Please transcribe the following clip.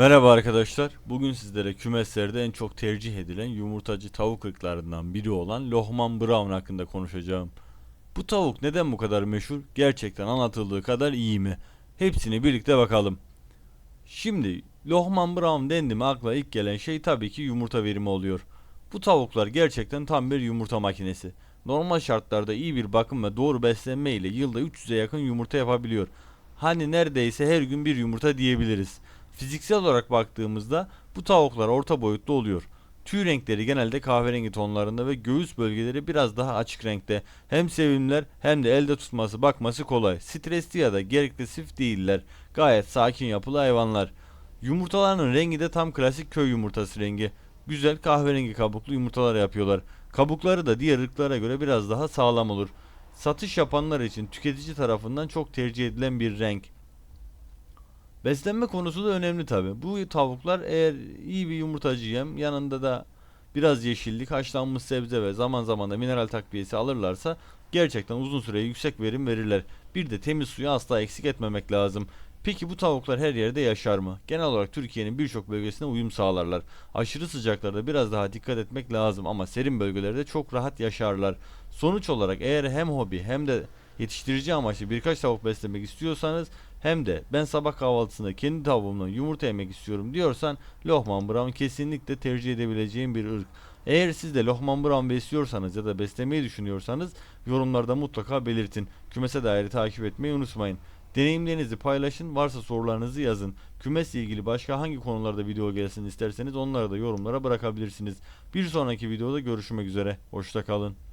Merhaba arkadaşlar. Bugün sizlere kümeslerde en çok tercih edilen yumurtacı tavuk ırklarından biri olan Lohman Brown hakkında konuşacağım. Bu tavuk neden bu kadar meşhur? Gerçekten anlatıldığı kadar iyi mi? Hepsini birlikte bakalım. Şimdi Lohman Brown dendi mi akla ilk gelen şey tabii ki yumurta verimi oluyor. Bu tavuklar gerçekten tam bir yumurta makinesi. Normal şartlarda iyi bir bakım ve doğru beslenme ile yılda 300'e yakın yumurta yapabiliyor. Hani neredeyse her gün bir yumurta diyebiliriz. Fiziksel olarak baktığımızda bu tavuklar orta boyutlu oluyor. Tüy renkleri genelde kahverengi tonlarında ve göğüs bölgeleri biraz daha açık renkte. Hem sevimler hem de elde tutması bakması kolay. Stresli ya da agresif değiller. Gayet sakin yapılı hayvanlar. Yumurtalarının rengi de tam klasik köy yumurtası rengi. Güzel kahverengi kabuklu yumurtalar yapıyorlar. Kabukları da diğer ırklara göre biraz daha sağlam olur. Satış yapanlar için tüketici tarafından çok tercih edilen bir renk. Beslenme konusu da önemli tabi. Bu tavuklar eğer iyi bir yumurtacı yem yanında da biraz yeşillik, haşlanmış sebze ve zaman zaman da mineral takviyesi alırlarsa gerçekten uzun süre yüksek verim verirler. Bir de temiz suyu asla eksik etmemek lazım. Peki bu tavuklar her yerde yaşar mı? Genel olarak Türkiye'nin birçok bölgesine uyum sağlarlar. Aşırı sıcaklarda biraz daha dikkat etmek lazım ama serin bölgelerde çok rahat yaşarlar. Sonuç olarak eğer hem hobi hem de yetiştirici amaçlı birkaç tavuk beslemek istiyorsanız hem de ben sabah kahvaltısında kendi tavuğumla yumurta yemek istiyorum diyorsan Lohman Brown kesinlikle tercih edebileceğim bir ırk. Eğer siz de Lohman Brown besliyorsanız ya da beslemeyi düşünüyorsanız yorumlarda mutlaka belirtin. Kümese dair takip etmeyi unutmayın. Deneyimlerinizi paylaşın, varsa sorularınızı yazın. Kümesle ilgili başka hangi konularda video gelsin isterseniz onları da yorumlara bırakabilirsiniz. Bir sonraki videoda görüşmek üzere. Hoşça kalın.